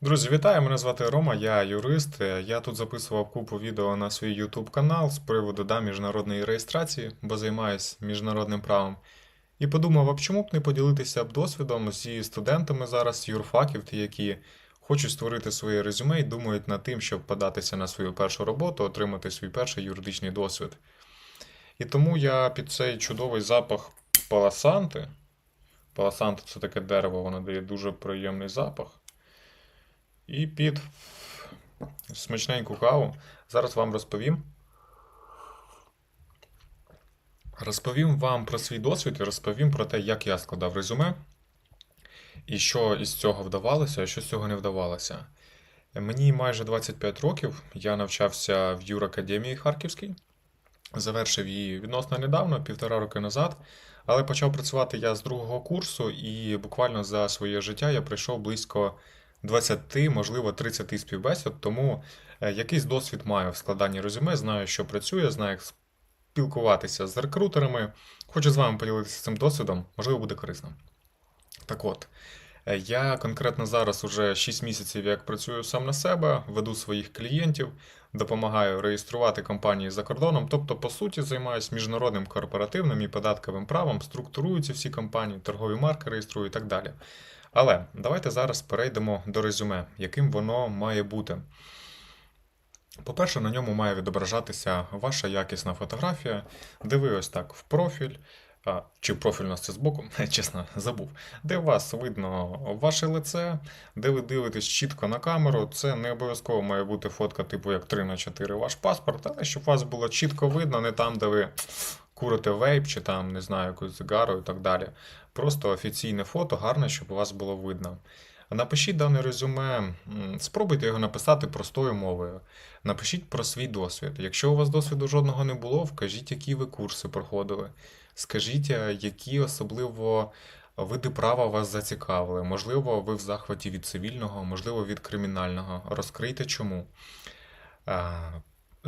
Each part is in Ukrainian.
Друзі, вітаю! Мене звати Рома, я юрист. Е, Я тут записував купу відео на свій YouTube канал з приводу да, міжнародної реєстрації, бо займаюся міжнародним правом. І подумав, а чому б не поділитися досвідом зі студентами зараз юрфаків, ті, які хочуть створити своє резюме і думають над тим, щоб податися на свою першу роботу, отримати свій перший юридичний досвід. І тому я під цей чудовий запах паласанти. Паласанти це таке дерево, воно дає дуже приємний запах. І під смачненьку каву зараз вам розповім. Розповім вам про свій досвід і розповім про те, як я складав резюме, і що із цього вдавалося, а що з цього не вдавалося. Мені майже 25 років, я навчався в Юракадемії Харківській, завершив її відносно недавно, півтора роки назад, але почав працювати я з другого курсу, і буквально за своє життя я пройшов близько 20, можливо, 30 співбесід, тому е, якийсь досвід маю в складанні резюме, знаю, що працює, знаю, як спілкуватися з рекрутерами. Хочу з вами поділитися цим досвідом, можливо, буде корисно. Так от, е, я конкретно зараз уже 6 місяців як працюю сам на себе, веду своїх клієнтів, допомагаю реєструвати компанії за кордоном, тобто, по суті, займаюся міжнародним корпоративним і податковим правом, структурую ці всі компанії, торгові марки реєструю і так далі. Але давайте зараз перейдемо до резюме, яким воно має бути. По-перше, на ньому має відображатися ваша якісна фотографія, де ось так в профіль, чи профіль у нас це збоку, чесно, забув, де у вас видно ваше лице, де ви дивитесь чітко на камеру. Це не обов'язково має бути фотка, типу як 3 на 4 ваш паспорт, але щоб вас було чітко видно, не там, де ви курите вейп, чи там, не знаю, якусь сигару і так далі. Просто офіційне фото, гарне, щоб у вас було видно. Напишіть дане резюме, спробуйте його написати простою мовою. Напишіть про свій досвід. Якщо у вас досвіду жодного не було, вкажіть, які ви курси проходили. Скажіть, які особливо види права вас зацікавили. Можливо, ви в захваті від цивільного, можливо, від кримінального. Розкрийте чому.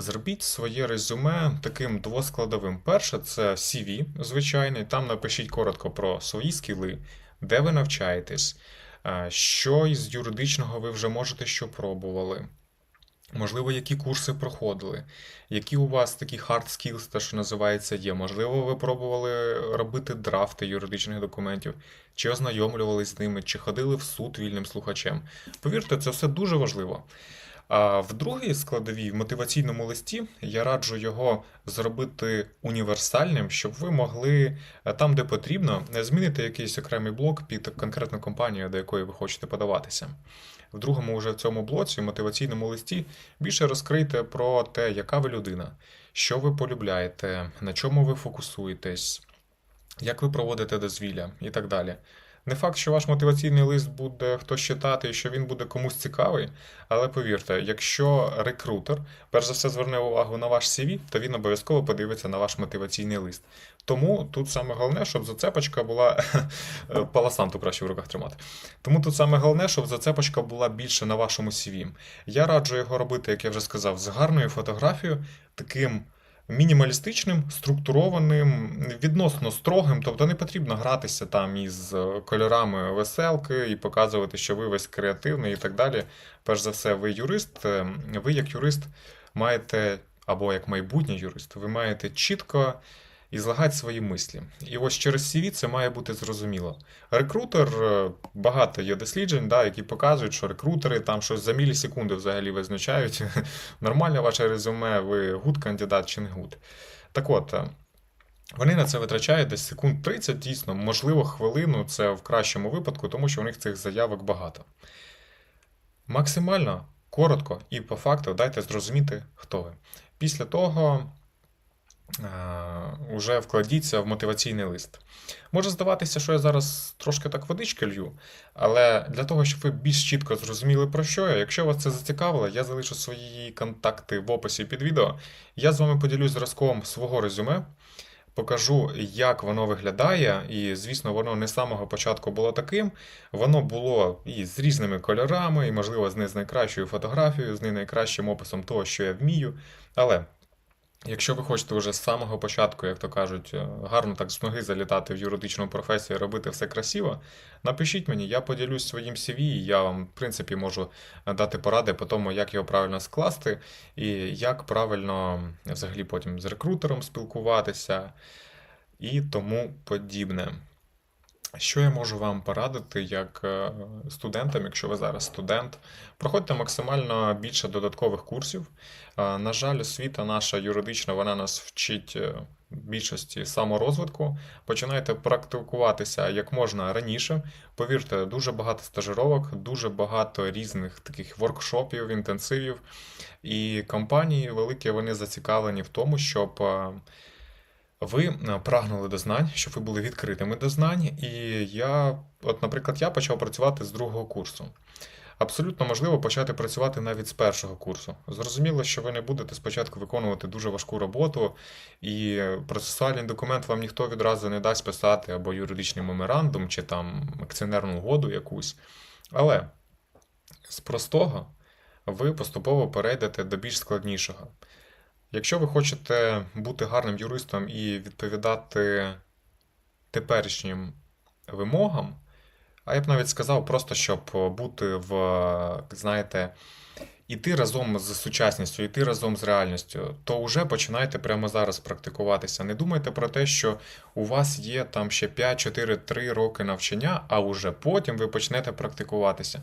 Зробіть своє резюме таким двоскладовим. Перше, це CV звичайний. Там напишіть коротко про свої скіли, де ви навчаєтесь, що із юридичного ви вже можете, що пробували. Можливо, які курси проходили, які у вас такі hard skills, те, що називається, є. Можливо, ви пробували робити драфти юридичних документів, чи ознайомлювались з ними, чи ходили в суд вільним слухачем. Повірте, це все дуже важливо. А в другій складовій в мотиваційному листі я раджу його зробити універсальним, щоб ви могли е, там, де потрібно, змінити якийсь окремий блок під конкретну компанію, до якої ви хочете подаватися. В другому, вже в цьому блоці, в мотиваційному листі, більше розкрийте про те, яка ви людина, що ви полюбляєте, на чому ви фокусуєтесь, як ви проводите дозвілля і так далі. Не факт, що ваш мотиваційний лист буде хтось читати і що він буде комусь цікавий, але повірте, якщо рекрутер перш за все зверне увагу на ваш CV, то він обов'язково подивиться на ваш мотиваційний лист. Тому тут саме головне, щоб зацепочка була паласанту краще в руках тримати. Тому тут саме головне, щоб зацепочка була більше на вашому CV. Я раджу його робити, як я вже сказав, з гарною фотографією, таким мінімалістичним, структурованим, відносно строгим, тобто не потрібно гратися там із е, кольорами веселки і показувати, що ви весь креативний і так далі. Перш за все, ви юрист. е, Ви як юрист маєте, або як майбутній юрист, ви маєте чітко і злагати свої мислі. І ось через CV це має бути зрозуміло. Рекрутер, е, багато є досліджень, да, які показують, що рекрутери там щось за мілісекунди взагалі визначають, нормальне ваше резюме, ви гуд кандидат чи не гуд. Так от. е, Вони на це витрачають десь секунд 30, дійсно, можливо, хвилину, це в кращому випадку, тому що у них цих заявок багато. Максимально коротко і по факту дайте зрозуміти, хто ви. Після того уже вкладіться в мотиваційний лист. Може здаватися, що я зараз трошки так водички лью, але для того, щоб ви більш чітко зрозуміли про що я, якщо вас це зацікавило, я залишу свої контакти в описі під відео. Я з вами поділюсь зразком свого резюме, покажу, як воно виглядає, і, звісно, воно не з самого початку було таким. Воно було і з різними кольорами, і, можливо, з не з найкращою фотографією, з не найкращим описом того, що я вмію. Але Якщо ви хочете вже з самого початку, як то кажуть, е, гарно так з ноги залітати в юридичну професію, робити все красиво, напишіть мені, я поділюсь своїм CV, і я вам, в принципі, можу е, дати поради по тому, як його правильно скласти, і як правильно взагалі потім з рекрутером спілкуватися і тому подібне. Що я можу вам порадити як е, студентам, якщо ви зараз студент? Проходьте максимально більше додаткових курсів. Е, На жаль, освіта наша юридична, вона нас вчить е, більшості саморозвитку. Починайте практикуватися як можна раніше. Повірте, дуже багато стажировок, дуже багато різних таких воркшопів, інтенсивів. І компанії великі вони зацікавлені в тому, щоб ви е, прагнули до знань, щоб ви були відкритими до знань. І я, от, наприклад, я почав працювати з другого курсу. Абсолютно можливо почати працювати навіть з першого курсу. Зрозуміло, що ви не будете спочатку виконувати дуже важку роботу, і процесуальний документ вам ніхто відразу не дасть писати або юридичний меморандум, чи там акціонерну угоду якусь. Але з простого ви поступово перейдете до більш складнішого. Якщо ви хочете бути гарним юристом і відповідати теперішнім вимогам, а я б навіть сказав, просто щоб бути в, знаєте, іти разом з сучасністю, іти разом з реальністю, то вже починайте прямо зараз практикуватися. Не думайте про те, що у вас є там ще 5, 4, 3 роки навчання, а уже потім ви почнете практикуватися.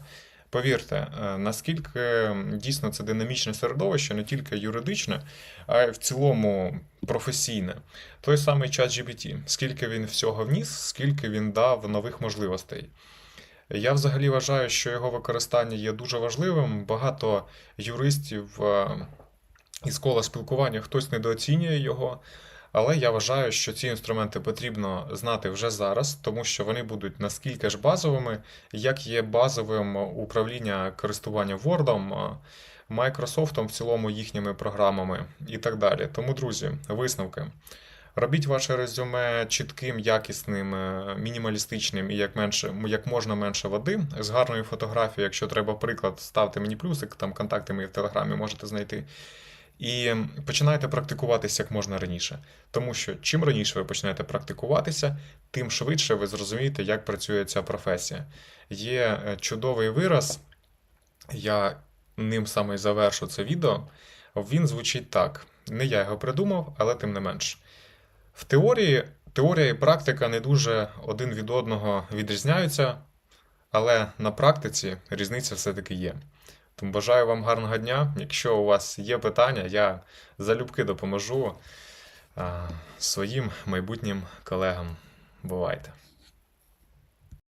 Повірте, е, наскільки дійсно це динамічне середовище, не тільки юридичне, а й в цілому професійне. Той самий чат GPT, скільки він всього вніс, скільки він дав нових можливостей. Я взагалі вважаю, що його використання є дуже важливим. Багато юристів е, із кола спілкування хтось недооцінює його. Але я вважаю, що ці інструменти потрібно знати вже зараз, тому що вони будуть наскільки ж базовими, як є базовим управління користування Word, Microsoft, в цілому їхніми програмами і так далі. Тому, друзі, висновки. Робіть ваше резюме чітким, якісним, е, мінімалістичним і як менше, як можна менше води з гарною фотографією. Якщо треба приклад, ставте мені плюсик, там контакти мої в телеграмі можете знайти. І починайте практикуватися як можна раніше. Тому що чим раніше ви почнете практикуватися, тим швидше ви зрозумієте, як працює ця професія. Є е, чудовий вираз, я ним саме і завершу це відео. Він звучить так: не я його придумав, але тим не менш. В теорії теорія і практика не дуже один від одного відрізняються, але на практиці різниця все-таки є. Тому бажаю вам гарного дня. Якщо у вас є питання, я залюбки допоможу своїм майбутнім колегам. Бувайте!